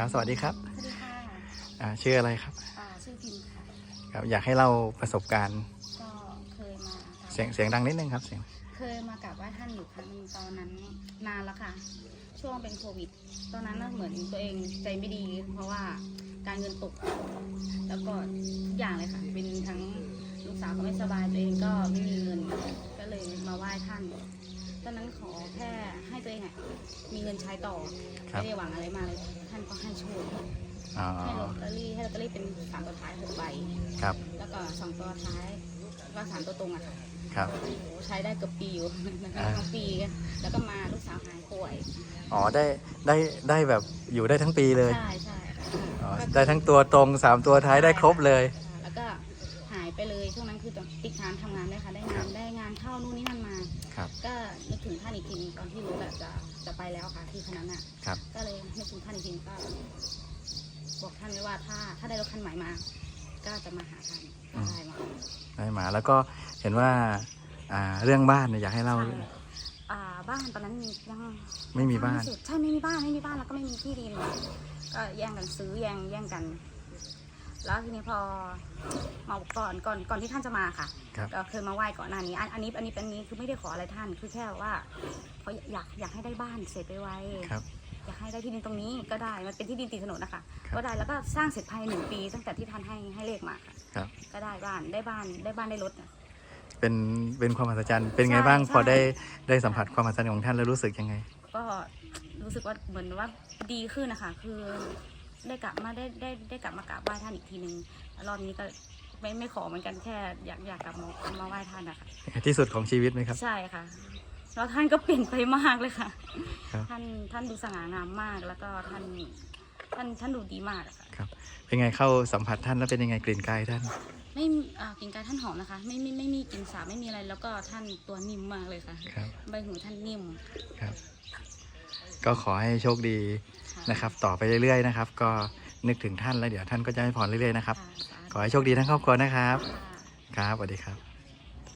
ครับ สวัสดีครับสวัสดีค่ะอ่าชื่ออะไรครับอ่าชื่อพิมพ์ค่ะครับอยากให้เล่าประสบการณ์ ก็เคยมาเสียงเสียงดังนิดนึงครับเสียงเคยมากราบไหว้ท่านอยู่ครั้งหนึงตอนนั้นนานแล้วค่ะ ช่วงเป็นโควิด ตอนนั้นน่ะเหมือนตัวเองใจไม่ดี เพราะว่าการเงินตก แล้วก็ทุกอย่างเลยค่ะ เป็นทั้งลูกสาวก็ไม่สบายตัวเองก็ไม่มีเงิน ก็เลยมาไหว้ท่าน ตอนนั้นขอแค่ให้ตัวเองอะมีเงินใช้ต่อครับ ไม่ได้หวังอะไรมากเลยท่านก็ให้โชคอ๋อให้ลอตเตอรี่ให้ลอตเตอรี่เป็นสามตัวท้ายหกใบครับแล้วก็สองตัวท้ายก็สามตัวตรงอะค่ะครับ โอ้โหใช้ได้เกือบปีอยู่ นะคะอ่า ทั้งปีแล้วก็มาลูกสาวหายป่วยอ๋อได้ได้ได้แบบอยู่ได้ทั้งปีเลยใช่ใช่ค่ะอ๋อก็ได้ทั้งตัวตรงสามตัวท้ายได้ครบเลยค่ะแล้วก็หายไปเลยช่วงนั้นคือติดงานทำงานด้วยค่ะได้งานได้งานเข้านู่นนี่นั่นมา ครับก็นึกถึงท่านอีกทีนึงตอนที่รู้แบบจะจะไปแล้วค่ะที่คณะน่ะครับ ก็เลยนึกถึงท่านอีกทีนึงก็บอกท่านไว้ว่าถ้าถ้าได้รถคันใหม่มา ก็จะมาหาท่านก็ได้มาได้มาแล้วก็เห็นว่าอ่าเรื่องบ้านเนี่ยอยากให้เล่าใช่อ่าบ้านตอนนั้นยังไม่มีบ้านสร้งไเสร็จใช่ไม่มีบ้านไม่มีบ้านแล้วก็ไม่มีที่ดินก็แย่งกันซื้อแย่งแย่งกัน แล้วทีนี้พอมาก่อนก่อนก่อนที่ท่านจะมาค่ะครับ ก็เคยมาไหว้ก่อนหน้านี้อันอันนี้อันนี้อันนี้คือไม่ได้ขออะไรท่าน คือแค่ว่าเขาอยากอยากให้ได้บ้านเสร็จไวๆครับ อยากให้ได้ที่ดินตรงนี้ก็ได้มันเป็นที่ดินติดถนนนะคะครับ ก็ได้แล้วก็สร้างเสร็จภายในหนึ่งปี ตั้งแต่ที่ท่านให้ให้เลขมาค่ะ ครับ ก็ได้บ้านได้บ้านได้บ้านได้รถอะเป็นเป็นความมหัศจรรย์ เป็นไงใช่บ้างใช่ พอได้ได้สัมผัสความมหัศจรรย์ของท่านแล้วรู้สึกยังไง ก็รู้สึกว่าเหมือนว่าดีขึ้นนะคะ คือ ได้กลับมาได้ได้ได้กลับมากราบไหว้ท่านอีกทีนึงรอบนี้ก็ไม่ไม่ขอเหมือนกันแค่อยากอยากกลับมามาไหว้ท่านนะคะที่สุดของชีวิตไหมครับ ใช่ค่ะแล้วท่านก็เปลี่ยนไปมากเลยค่ะครับท่านท่านดูสง่างามมากแล้วก็ท่านท่านท่านดูดีมากอะค่ะครับ เป็นไงเข้าสัมผัสท่านแล้วเป็นยังไงกลิ่นกายท่าน ไม่มีอ่ากลิ่นกายท่านหอมนะคะ ไม่ไม่ไม่มีกลิ่นสาบไม่มีอะไร แล้วก็ท่านตัวนิ่มมากเลยค่ะครับใบหูท่านนิ่ม ครับ ก็ขอให้โชคดีค่ะ นะครับต่อไปเรื่อยๆนะครับ ก็นึกถึงท่านแล้วเดี๋ยวท่านก็จะให้พรเรื่อยๆนะครับค่ะสาธุขอให้โชคดีทั้งครอบครัวนะครับค่ะครับสวัสดีครับ